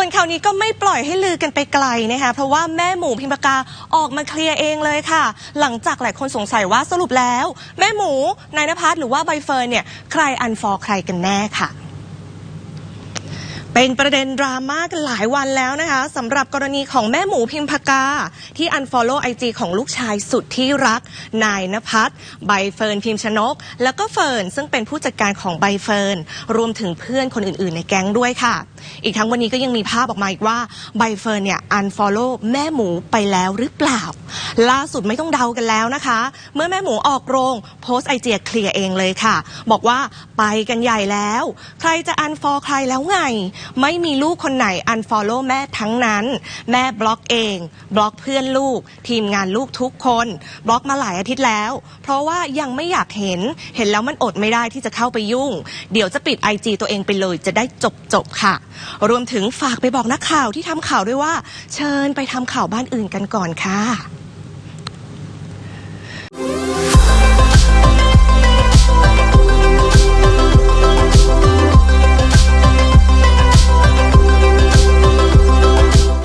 ส่วนข่าวนี้ก็ไม่ปล่อยให้ลือกันไปไกลนะคะเพราะว่าแม่หมูพิมพากาออกมาเคลียร์เองเลยค่ะ หลังจากหลายคนสงสัยว่าสรุปแล้ว แม่หมูนายนภัสหรือว่าใบเฟิร์นเนี่ยใครอันฟอร์ใครกันแน่ค่ะ เป็นประเด็นดราม่ากันหลายวันแล้วนะคะสำหรับกรณีของแม่หมูพิมพากา ที่ unfollow IG ของลูกชายสุดที่รัก นายนภัสใบเฟิร์นพิมชนก แล้วก็เฟิร์นซึ่งเป็นผู้จัดการของใบเฟิร์นรวมถึงเพื่อนคนอื่นๆ ในแก๊งด้วยค่ะ อีกทั้งวันนี้ก็ยังมีภาพออกมาอีกว่าใบเฟิร์นเนี่ย unfollow แม่หมูไปแล้วหรือเปล่าล่าสุดไม่ต้องเดากันแล้วนะคะ เมื่อแม่หมูออกโรง โพสไอเจียเคลียร์เองเลยค่ะ บอกว่าไปกันใหญ่แล้ว ใครจะ unfollow ใครแล้วไง ไม่มีลูกคนไหน unfollow แม่ทั้งนั้น แม่บล็อกเอง บล็อกเพื่อนลูก ทีมงานลูกทุกคน บล็อกมาหลายอาทิตย์แล้ว เพราะว่ายังไม่อยากเห็นเห็นแล้วมันอดไม่ได้ที่จะเข้าไปยุ่ง เดี๋ยวจะปิด IG ตัวเองไปเลยจะได้จบจบค่ะ รวมถึงฝากไปบอกนักข่าวที่ทำข่าวด้วยว่า เชิญไปทำข่าวบ้านอื่นกันก่อนค่ะ